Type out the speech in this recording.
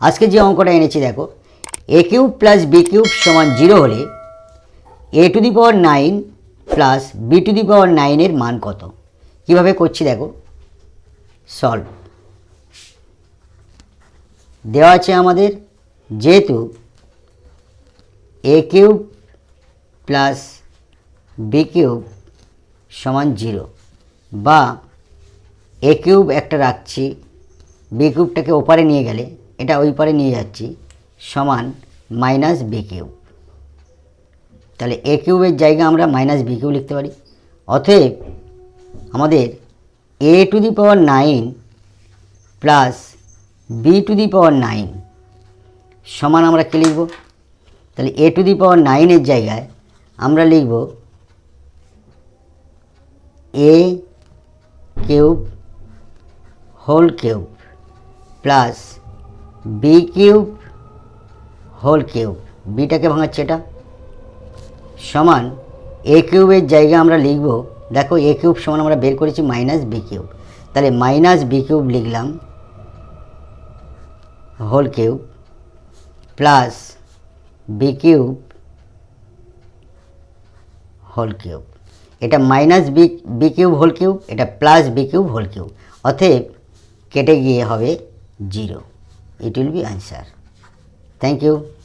আজকে যে অঙ্কটা এনেছি, দেখো a cube plus b cube সমান জিরো হলে a to the power nine plus b to the power নাইনের মান কত? কীভাবে করছি, দেখো সলভ দেওয়া আছে আমাদের যেহেতু a cube plus b cube সমান জিরো বা এ কিউব একটা রাখছি বি কিউবটাকে ওপারে নিয়ে গেলে এটা ওই পারে নিয়ে যাচ্ছি, সমান মাইনাস বি কিউব তাহলে এ কিউবের জায়গা আমরা মাইনাস বি কিউব লিখতে পারি। অতএব আমাদের a to the power nine plus b to the power nine সমান আমরা কী লিখব? তাহলে এ টু দি পাওয়ার নাইনের জায়গায় আমরা লিখব a cube whole cube plus b cube whole cube বিটাকে ভাঙাচ্ছে এটা। সমান এ কিউবের জায়গায় আমরা লিখব। দেখো এ কিউব সমান আমরা বের করেছি মাইনাস বি কিউব তাহলে মাইনাস বি কিউব লিখলাম whole cube plus b cube whole cube এটা minus b b cube whole cube এটা plus b cube whole cube অতএব কেটে গিয়ে হবে zero it will be answer thank you.